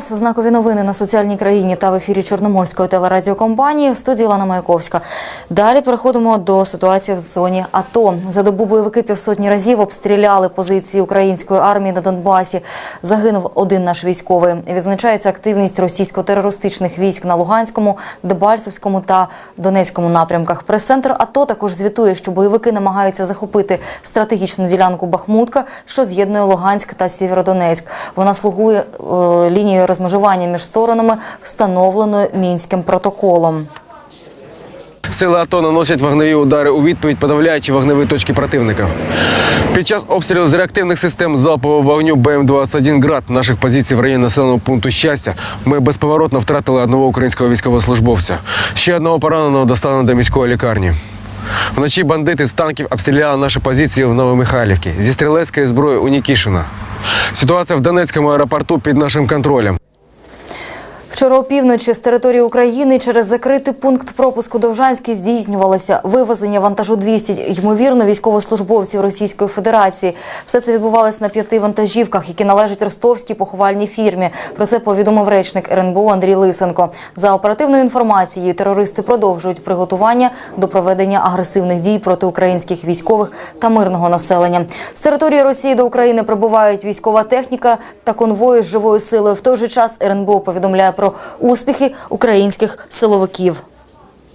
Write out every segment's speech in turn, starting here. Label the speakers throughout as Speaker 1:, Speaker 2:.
Speaker 1: Вас. Знакові новини на соціальній країні та в ефірі Чорноморської телерадіокомпанії в студії Лана Маяковська. Далі переходимо до ситуації в зоні АТО. За добу бойовики півсотні разів обстріляли позиції української армії на Донбасі. Загинув один наш військовий. Відзначається активність російсько-терористичних військ на Луганському, Дебальцевському та Донецькому напрямках. Прес-центр АТО також звітує, що бойовики намагаються захопити стратегічну ділянку Бахмутка, що з'єднує Луганськ та Сєвєродонецьк. Вона слугує е, лінією розмежування між сторонами, встановленою мінським протоколом.
Speaker 2: Сили АТО наносять вогневі удари у відповідь, подавляючи вогневі точки противника. Під час обстрілів з реактивних систем залпового вогню БМ-21 «Град» наших позицій в районі населеного пункту щастя ми безповоротно втратили одного українського військовослужбовця. Ще одного пораненого доставлено до міської лікарні. Вночі бандити з танків обстріляли наші позиції в Новомихайлівці зі стрілецької зброї у Нікішина. Ситуація в Донецькому аеропорту під нашим контролем.
Speaker 1: Вчора опівночі з території України через закритий пункт пропуску Довжанський здійснювалося вивезення вантажу 200, ймовірно, військовослужбовців Російської Федерації. Все це відбувалося на п'яти вантажівках, які належать ростовській поховальній фірмі. Про це повідомив речник РНБО Андрій Лисенко. За оперативною інформацією, терористи продовжують приготування до проведення агресивних дій проти українських військових та мирного населення. З території Росії до України прибувають військова техніка та конвої з живою силою. В той же час РНБО повідомляє про успіхи українських силовиків.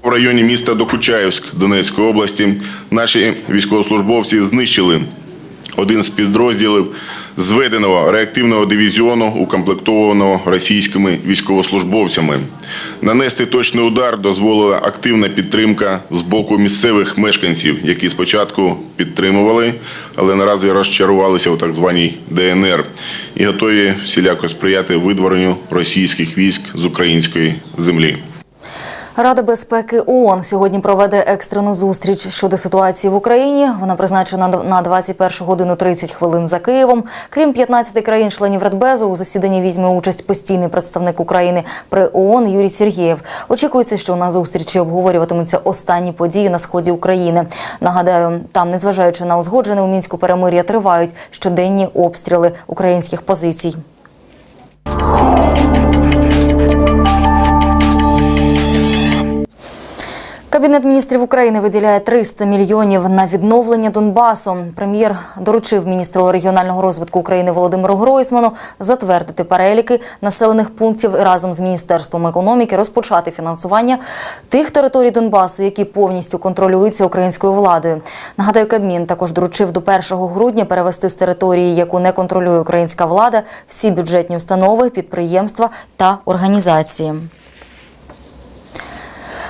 Speaker 3: В районі міста Докучаївськ Донецької області наші військовослужбовці знищили один з підрозділів зведеного реактивного дивізіону, укомплектованого російськими військовослужбовцями. Нанести точний удар дозволила активна підтримка з боку місцевих мешканців, які спочатку підтримували, але наразі розчарувалися у так званій ДНР і готові всіляко сприяти видворенню російських військ з української землі.
Speaker 1: Рада безпеки ООН сьогодні проведе екстрену зустріч щодо ситуації в Україні. Вона призначена на 21 годину 30 хвилин за Києвом. Крім 15 країн-членів Радбезу, у засіданні візьме участь постійний представник України при ООН Юрій Сергєєв. Очікується, що на зустрічі обговорюватимуться останні події на сході України. Нагадаю, там, незважаючи на узгоджене у мінську перемир'я, тривають щоденні обстріли українських позицій. Кабінет міністрів України виділяє 300 мільйонів на відновлення Донбасу. Прем'єр доручив міністру регіонального розвитку України Володимиру Гройсману затвердити переліки населених пунктів і разом з міністерством економіки розпочати фінансування тих територій Донбасу, які повністю контролюються українською владою. Нагадаю, Кабмін також доручив до 1 грудня перевести з території, яку не контролює українська влада, всі бюджетні установи, підприємства та організації.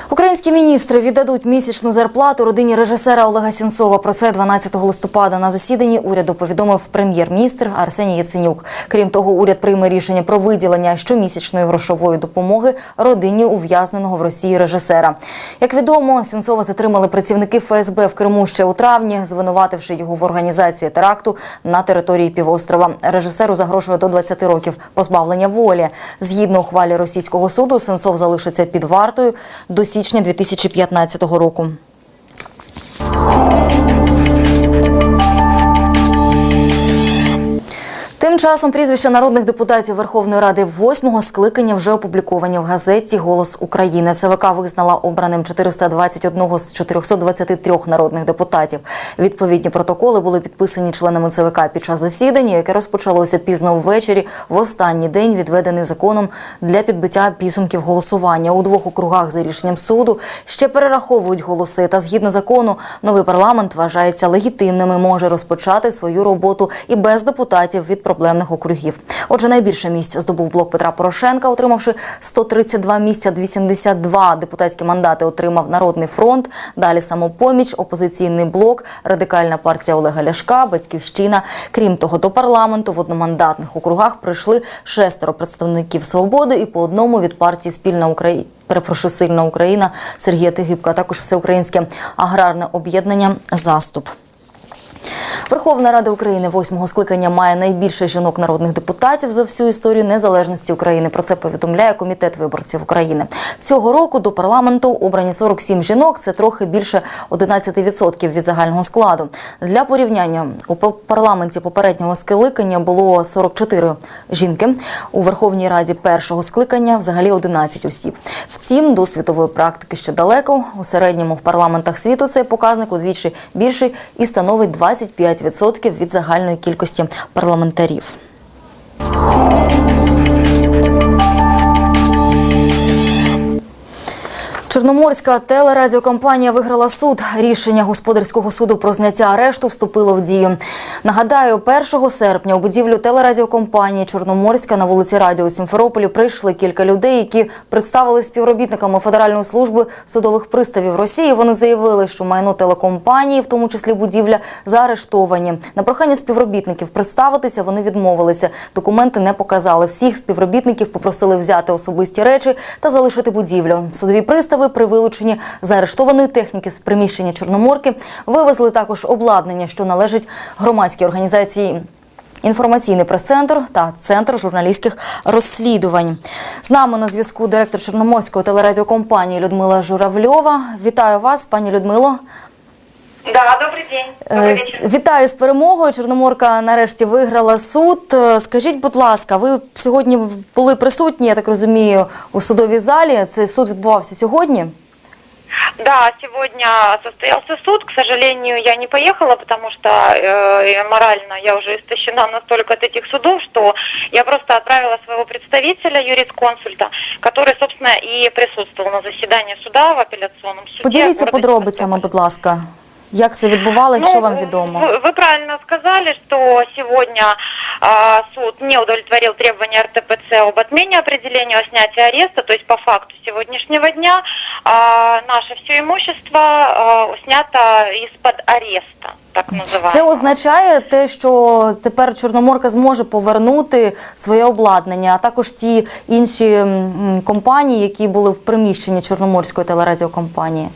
Speaker 1: Українські міністри віддадуть місячну зарплату родині режисера Олега Сінцова. Про це 12 листопада на засіданні уряду повідомив прем'єр-міністр Арсеній Яценюк. Крім того, уряд прийме рішення про виділення щомісячної грошової допомоги родині ув'язненого в Росії режисера. Як відомо, Сінцова затримали працівники ФСБ в Криму ще у травні, звинувативши його в організації теракту на території півострова. Режисеру загрожує до 20 років позбавлення волі. Згідно ухвалі російського суду, Сенцов залишиться під вартою до січня 2015 року. Часом прізвища народних депутатів Верховної Ради восьмого скликання вже опубліковані в газеті Голос України. ЦВК визнала обраним 421 з 423 народних депутатів. Відповідні протоколи були підписані членами ЦВК під час засідання, яке розпочалося пізно ввечері в останній день, відведений законом для підбиття підсумків голосування у двох округах за рішенням суду. Ще перераховують голоси. Та згідно закону, новий парламент вважається легітимним і може розпочати свою роботу і без депутатів від проблемних округів. Отже, найбільше місць здобув блок Петра Порошенка, отримавши 132 місця, 82 депутатські мандати отримав Народний фронт. Далі самопоміч, опозиційний блок, радикальна партія Олега Ляшка, Батьківщина. Крім того, до парламенту в одномандатних округах прийшли шестеро представників свободи і по одному від партії Спільна Україна. Перепрошую, сильна Україна Сергія Тигибка, а також всеукраїнське аграрне об'єднання Заступ. Верховна Рада України восьмого скликання має найбільше жінок народних депутатів за всю історію незалежності України. Про це повідомляє комітет виборців України. Цього року до парламенту обрані 47 жінок. Це трохи більше 11% від загального складу. Для порівняння у парламенті попереднього скликання було 44 жінки. У Верховній Раді першого скликання взагалі 11 осіб. Втім, до світової практики ще далеко. У середньому в парламентах світу цей показник удвічі більший і становить 25% від загальної кількості парламентарів. Чорноморська телерадіокомпанія виграла суд. Рішення господарського суду про зняття арешту вступило в дію. Нагадаю, 1 серпня у будівлю телерадіокомпанії Чорноморська на вулиці Радіо Сімферополі прийшли кілька людей, які представили співробітниками Федеральної служби судових приставів Росії. Вони заявили, що майно телекомпанії, в тому числі будівля, заарештовані. На прохання співробітників представитися вони відмовилися. Документи не показали. Всіх співробітників попросили взяти особисті речі та залишити будівлю. Судові пристави при вилученні заарештованої техніки з приміщення Чорноморки вивезли також обладнання, що належить громадській організації. Інформаційний прес-центр та центр журналістських розслідувань. З нами на зв'язку директор Чорноморської телерадіокомпанії Людмила Журавльова. Вітаю вас, пані Людмило.
Speaker 4: Да, добрый день.
Speaker 1: Е,
Speaker 4: Добрый
Speaker 1: с-
Speaker 4: вечер.
Speaker 1: Вітаю з перемогою. Чорноморка нарешті виграла суд. Е, Скажіть, будь ласка, ви сьогодні були присутні, я так розумію, у судовій залі. Цей суд відбувався сьогодні.
Speaker 4: Да, сегодня состоялся суд. К сожалению, я не поехала, потому что э, морально я уже истощена настолько от этих судов, что я просто отправила своего представителя, юрисконсульта, который, собственно, и присутствовал на заседании суда в апелляционном суде.
Speaker 1: Поділіться
Speaker 4: города
Speaker 1: подробицями,
Speaker 4: Севастополя.
Speaker 1: будь ласка. Як це відбувалося, що вам відомо?
Speaker 4: Вы, вы правильно сказали, что сегодня а, суд не удовлетворил требования РТПЦ об отмене определения о снятии ареста, то есть по факту сегодняшнего дня а, наше все имущество а, снято из-под ареста, так называемого.
Speaker 1: Це означає те, що тепер Чорноморка зможе повернути своє обладнання, а також ті інші м, компанії, які були в приміщенні Чорноморської телерадіокомпанії.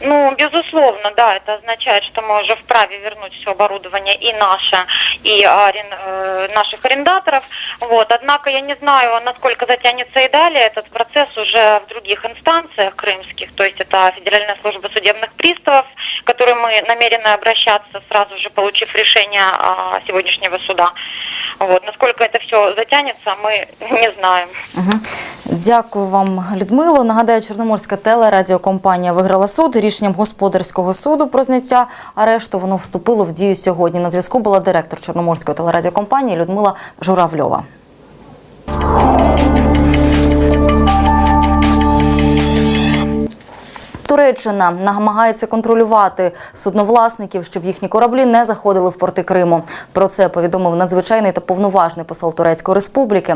Speaker 4: Ну, безусловно, да, это означает, что мы уже вправе вернуть все оборудование и наше, и арен- э, наших арендаторов. Вот. Однако я не знаю, насколько затянется и далее этот процесс уже в других инстанциях крымских, то есть это Федеральная служба судебных приставов, к которой мы намерены обращаться, сразу же получив решение а, сегодняшнего суда. Вот. Насколько это все затянется, мы не знаем.
Speaker 1: Угу. Дякую вам, Людмило. Нагадаю, Чорноморська телерадіокомпанія виграла суд. Рішенням господарського суду про зняття арешту воно вступило в дію сьогодні. На зв'язку була директор Чорноморської телерадіокомпанії Людмила Журавльова. Туреччина намагається контролювати судновласників, щоб їхні кораблі не заходили в порти Криму. Про це повідомив надзвичайний та повноважний посол Турецької Республіки.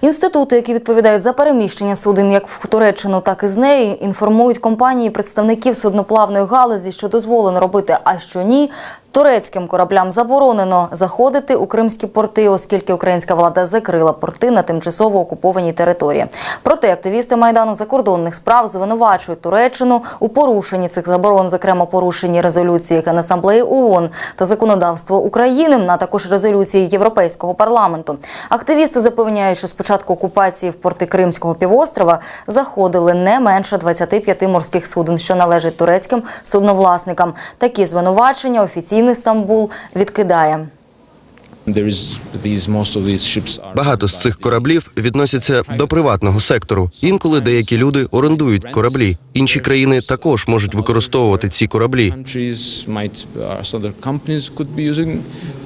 Speaker 1: Інститути, які відповідають за переміщення суден як в Туреччину, так і з неї, інформують компанії представників судноплавної галузі, що дозволено робити, а що ні. Турецьким кораблям заборонено заходити у кримські порти, оскільки українська влада закрила порти на тимчасово окупованій території. Проте активісти майдану закордонних справ звинувачують Туреччину у порушенні цих заборон, зокрема порушенні резолюції Генасамблеї ООН та законодавства України, а також резолюції Європейського парламенту. Активісти запевняють, що з початку окупації в порти Кримського півострова заходили не менше 25 морських суден, що належать турецьким судновласникам. Такі звинувачення офіційний Стамбул відкидає.
Speaker 5: Багато з цих кораблів відносяться до приватного сектору. Інколи деякі люди орендують кораблі. Інші країни також можуть використовувати ці кораблі.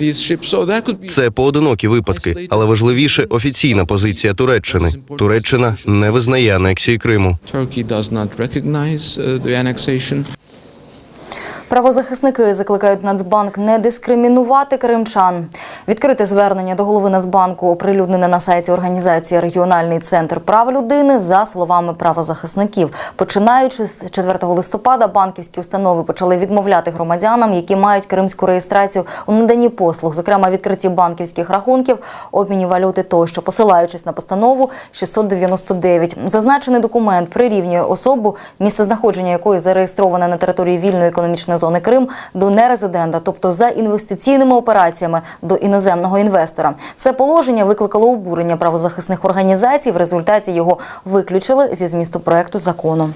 Speaker 6: uh,
Speaker 5: Це поодинокі випадки, але важливіше офіційна позиція Туреччини. Туреччина не визнає анексії Криму.
Speaker 1: Правозахисники закликають Нацбанк не дискримінувати кримчан. Відкрите звернення до голови Нацбанку оприлюднене на сайті організації Регіональний центр прав людини за словами правозахисників. Починаючи з 4 листопада, банківські установи почали відмовляти громадянам, які мають кримську реєстрацію у наданні послуг, зокрема відкритті банківських рахунків, обміні валюти тощо, посилаючись на постанову 699. Зазначений документ прирівнює особу, місце знаходження якої зареєстроване на території вільної економічної зони Крим до нерезидента, тобто за інвестиційними операціями до іноземного інвестора. Це положення викликало обурення правозахисних організацій. В результаті його виключили зі змісту проекту закону.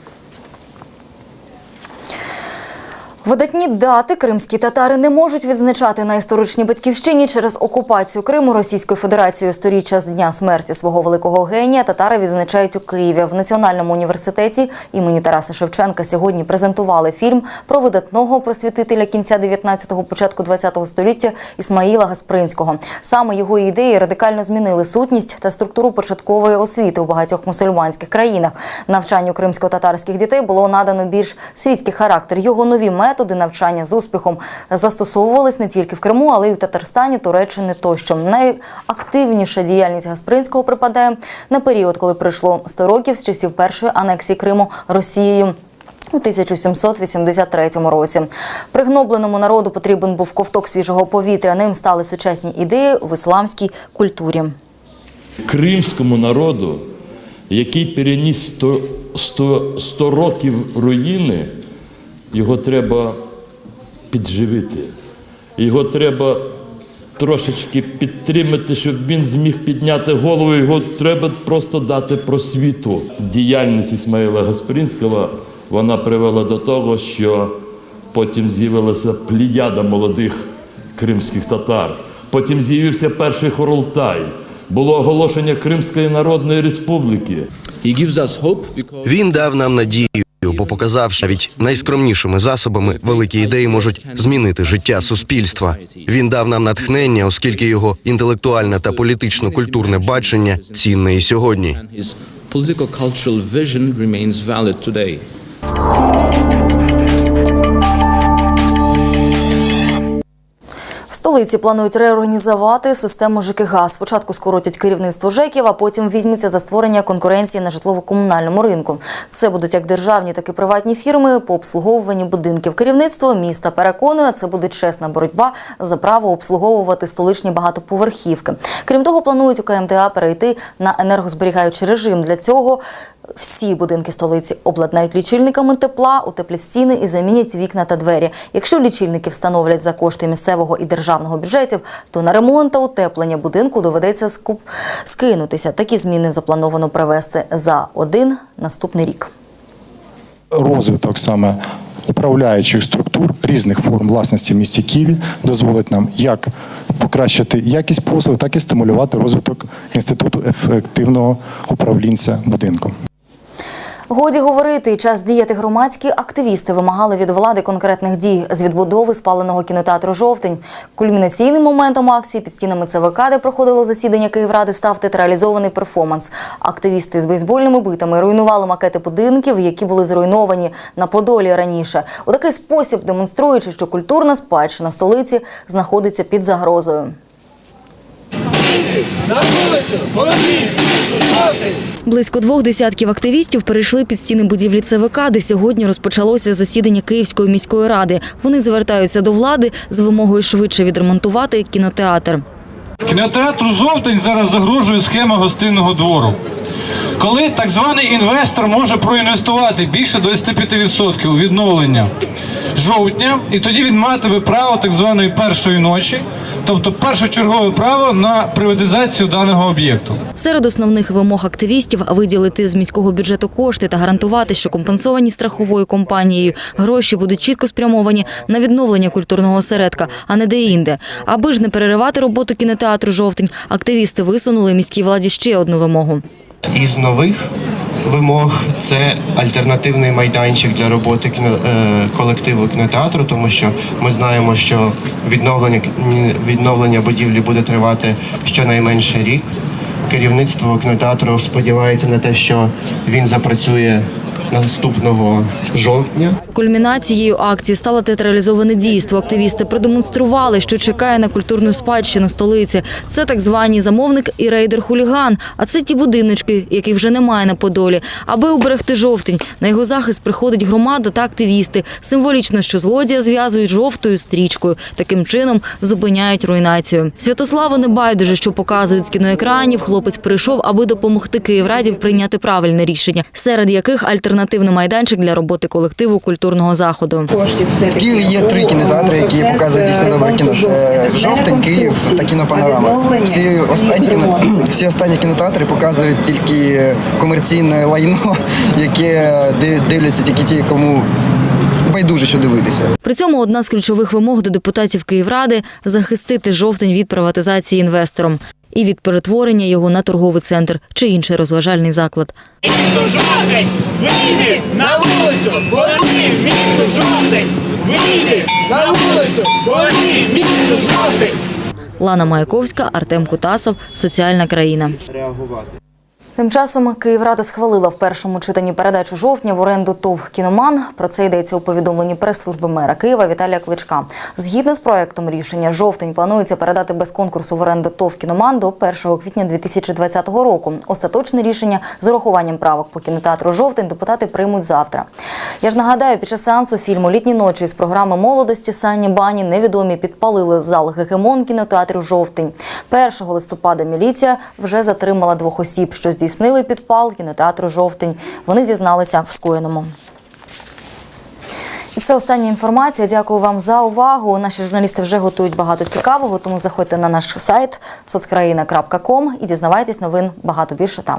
Speaker 1: Видатні дати кримські татари не можуть відзначати на історичній батьківщині через окупацію Криму Російською Федерацією сторіччя з дня смерті свого великого генія. Татари відзначають у Києві в Національному університеті імені Тараса Шевченка. Сьогодні презентували фільм про видатного просвітителя кінця 19-го, початку 20-го століття Ісмаїла Гаспринського. Саме його ідеї радикально змінили сутність та структуру початкової освіти у багатьох мусульманських країнах. Навчанню кримсько-татарських дітей було надано більш світський характер. Його нові методи навчання з успіхом застосовувались не тільки в Криму, але й у Татарстані, Туреччині тощо. Найактивніша діяльність Гаспринського припадає на період, коли пройшло 100 років з часів першої анексії Криму Росією. У 1783 році пригнобленому народу потрібен був ковток свіжого повітря. Ним стали сучасні ідеї в ісламській культурі.
Speaker 7: кримському народу, який переніс 100, 100, 100 років руїни, його треба підживити. Його треба трошечки підтримати, щоб він зміг підняти голову. Його треба просто дати просвіту. Діяльність Ісмаїла Гаспринського вона привела до того, що потім з'явилася пліяда молодих кримських татар. Потім з'явився перший Хоролтай. Було оголошення Кримської Народної Республіки.
Speaker 5: Він дав нам надію, бо показав, що навіть найскромнішими засобами великі ідеї можуть змінити життя суспільства. Він дав нам натхнення, оскільки його інтелектуальне та політично-культурне бачення цінне і сьогодні.
Speaker 1: Столиці планують реорганізувати систему ЖКГ. Спочатку скоротять керівництво ЖЕКів, а потім візьмуться за створення конкуренції на житлово-комунальному ринку. Це будуть як державні, так і приватні фірми по обслуговуванню будинків. Керівництво міста переконує, це буде чесна боротьба за право обслуговувати столичні багатоповерхівки. Крім того, планують у КМДА перейти на енергозберігаючий режим. Для цього всі будинки столиці обладнають лічильниками тепла, утеплять стіни і замінять вікна та двері. Якщо лічильники встановлять за кошти місцевого і державного бюджетів, то на ремонт та утеплення будинку доведеться скуп... скинутися. Такі зміни заплановано провести за один наступний рік.
Speaker 8: розвиток саме управляючих структур різних форм власності в місті Києві дозволить нам як покращити якість послуг, так і стимулювати розвиток інституту ефективного управлінця будинком.
Speaker 1: Годі говорити час діяти громадські активісти вимагали від влади конкретних дій з відбудови спаленого кінотеатру Жовтень. Кульмінаційним моментом акції під стінами ЦВК, де проходило засідання Київради, став театралізований перформанс. Активісти з бейсбольними битами руйнували макети будинків, які були зруйновані на Подолі раніше. У такий спосіб демонструючи, що культурна спадщина столиці знаходиться під загрозою. Близько двох десятків активістів перейшли під стіни будівлі ЦВК, де сьогодні розпочалося засідання Київської міської ради. Вони звертаються до влади з вимогою швидше відремонтувати кінотеатр.
Speaker 9: Кінотеатру жовтень зараз загрожує схема гостинного двору. Коли так званий інвестор може проінвестувати більше 25% у відновлення жовтня, і тоді він матиме право так званої першої ночі, тобто першочергове право на приватизацію даного об'єкту.
Speaker 1: Серед основних вимог активістів виділити з міського бюджету кошти та гарантувати, що компенсовані страховою компанією гроші будуть чітко спрямовані на відновлення культурного осередка, а не де-інде. Аби ж не переривати роботу кінотеатру жовтень, активісти висунули міській владі ще одну вимогу.
Speaker 10: Із нових вимог це альтернативний майданчик для роботи кіно, е, колективу кінотеатру, тому що ми знаємо, що відновлення відновлення будівлі буде тривати щонайменше рік. Керівництво кінотеатру сподівається на те, що він запрацює наступного жовтня.
Speaker 1: Кульмінацією акції стало театралізоване дійство. Активісти продемонстрували, що чекає на культурну спадщину столиці. Це так звані замовник і рейдер-хуліган. А це ті будиночки, яких вже немає на Подолі. Аби уберегти жовтень, на його захист приходить громада та активісти. Символічно, що злодія зв'язують жовтою стрічкою. Таким чином зупиняють руйнацію. Святославу не байдуже, що показують з кіноекранів. Хлопець прийшов, аби допомогти Київраді прийняти правильне рішення, серед яких альтернативні альтернативний майданчик для роботи колективу культурного заходу.
Speaker 11: В Києві є три кінотеатри, які показують дійсно добре кіно. Це жовтень, Київ та кінопанорама. Всі останні кіно всі останні кінотеатри показують тільки комерційне лайно, яке див- дивляться тільки ті, кому байдуже що дивитися.
Speaker 1: При цьому одна з ключових вимог до депутатів Київради захистити жовтень від приватизації інвестором і від перетворення його на торговий центр чи інший розважальний заклад.
Speaker 12: жовтень! вийде на вулицю! Поверни місто жовтень! вийде на вулицю! Поверни місто жовтень!
Speaker 1: Лана Маяковська, Артем Кутасов, Соціальна країна.
Speaker 10: Реагувати.
Speaker 1: Тим часом Київрада схвалила в першому читанні передачу жовтня в оренду ТОВ «Кіноман». Про це йдеться у повідомленні прес-служби мера Києва Віталія Кличка. Згідно з проектом рішення, жовтень планується передати без конкурсу в оренду ТОВ «Кіноман» до 1 квітня 2020 року. Остаточне рішення з урахуванням правок по кінотеатру «Жовтень» депутати приймуть завтра. Я ж нагадаю, під час сеансу фільму Літні ночі з програми молодості Санні Бані невідомі підпалили зал гегемон кінотеатру Жовтень. 1 листопада міліція вже затримала двох осіб, що здійснили підпал кінотеатру Жовтень. Вони зізналися в скоєному. І це остання інформація. Дякую вам за увагу. Наші журналісти вже готують багато цікавого, тому заходьте на наш сайт соцкраїна.ком і дізнавайтесь новин багато більше там.